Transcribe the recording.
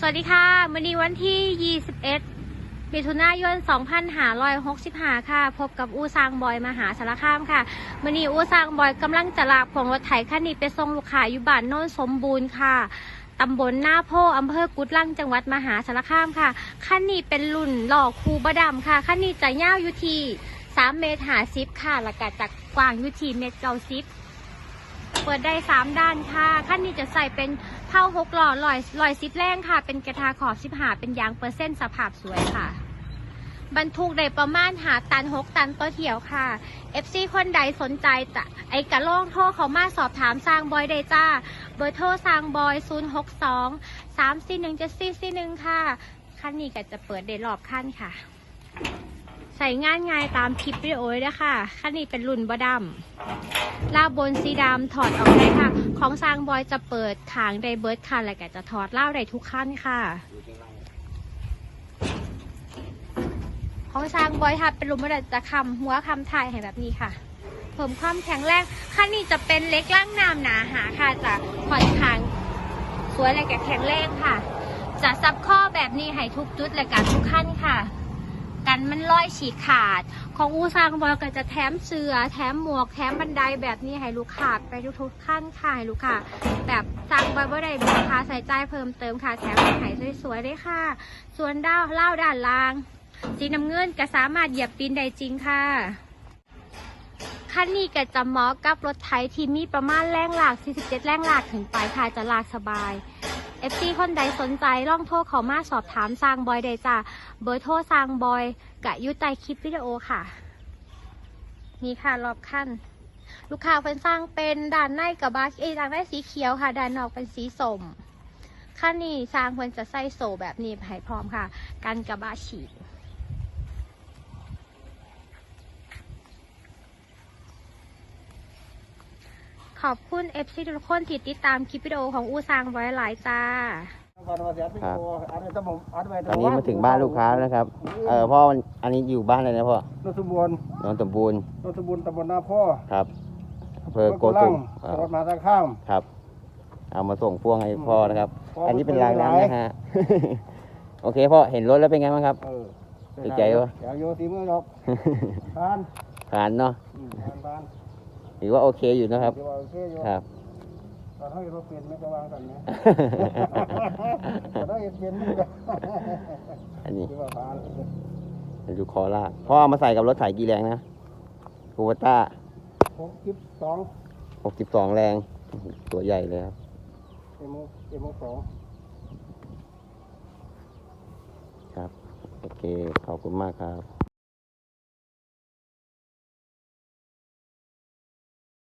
สวัสดีค่ะวันนี้วันที่ 21 มิถุนายน 2565 ค่ะ พบกับอูซางบอยมหาสารคามค่ะวันนี้อูซางบอยกำลังจะลากพวงรถไถคันนี้ไปส่งลูกค้าอยู่บ้านโน้นสมบูรณ์ค่ะตำบลหน้าโพอำเภอกุดลังจังหวัดมหาสารคามค่ะคันนี้เป็นรุ่นหล่อคูบดำค่ะคันนี้จะยาวอยู่ที่3เมตรหาซิปค่ะแล้วก็จะกว้างอยู่ที่เมตรเก้าซิป เปิดได้ 3 ด้านค่ะขั้นนี้จะใส่เป็นเท่าหกหล่อลอยลอยซิปแรงค่ะ เป็นกระทาขอบสิบหาเป็นยางเปอร์เซ็นต์สภาพสวยค่ะ บรรทุกได้ประมาณหาตันหกตันต่อเที่ยวค่ะ FC คนใดสนใจจะไอกระโล่งโทรเขามาสอบถามสร้างบอยได้จ้า เบอร์โทรสร้างบอย 0 6 2 3 4 1 7 4 4 1 ค่ะ ขั้นนี้ก็จะเปิดได้รอบขั้นค่ะ ใส่งานง่ายตามคลิปวิดีโอเลยนะคะขั้นนี้เป็นรุ่นบดำลาวบนสีดำถอดออกได้ค่ะ ของซางบอยจะเปิดขางไดเบิร์ดค่ะแล้วก็จะถอดเล่าได้ทุกขั้นค่ะ ของซางบอยค่ะเป็นรูมบัจะคำหัวคำไทยให้แบบนี้ค่ะเพิ่มความแข็งแรงขั้นนี้จะเป็นเล็กล่างน้ำหนาหาค่ะจะค่อนขางสวยและก็แข็งแรงค่ะ จะซับข้อแบบนี้ให้ทุกจุดและกันทุกขั้นค่ะ กันมันร้อยฉีกขาด ของอูซางบอยก็จะแถมเสือแถมหมวกแถมบันไดแบบนี้ให้ลูกค้าไปทุกๆขั้นค่ะให้ลูกค้าแบบซางบอยบ่ได้มีราคาใส่ใจเพิ่มเติมค่ะแถมให้สวยๆด้วยค่ะ ส่วนด้าวเล่าด้านล่าง สีน้ำเงินก็สามารถเหยียบปีนได้จริงค่ะคันนี้ก็จะเหมาะกับรถไถที่มีประมาณแรงหลาก 47 แรงหลากถึงไปค่ะจะลากสบาย เอฟซีคนใดสนใจล่องโทรเขามาสอบถามสร้างบอยได้จ้าเบอร์โทรสร้างบอยกะยุใต้คลิปวิดีโอค่ะ นี่ค่ะรอบขั้น ลูกค้าเป็นสร้างเป็นด่านในกับบาเอด่านในสีเขียวค่ะด่านนอกเป็นสีส้มขั้นนี้สร้างควรจะใส่โซแบบนี้ให้พร้อมค่ะ กันกับบาฉีด อบคุณเอฟซีทุกคนที่ติดตามคลิปวิดีโอของอูซางไว้หลายจ้าครับอันอันนี้นี้มาถึงบ้านลูกค้าแล้วนะครับ เออพ่อมันอันนี้อยู่บ้านอะไรนะพ่อนนทบุรีนนสมบูรณ์นนทบุรีตำบลนาพ่อครับอำเภอโกลัตุงมจังหวัดมหาสารคามครับ เอามาส่งพ่วงให้พ่อนะครับพ่ออันนี้เป็นเป็นรางน้ำหลายนะฮะโอเคพ่อเห็นรถแล้วเป็นไงบ้างครับเออติดใจปะอยากโยสีมือหรอกผ่านผ่านเนาะอืมผ่านผ่าน ถือว่าโอเคอยู่นะครับเดี๋ยวว่าโอเคอยู่ครับ ตอนเขาเห็นรถเปลี่ยนไม่จะวางกันนะตอนเขาเห็นเปลี่ยนไม่จะอันนี้ถือว่าผ่านดูคอล่าพ่อเอามาใส่กับรถไถกี่แรงนะคูวต้าหกสิบสองหกสิบสองแรง ตัวใหญ่เลยครับเอ็มเอ็มสองครับ โอเค ขอบคุณมากครับ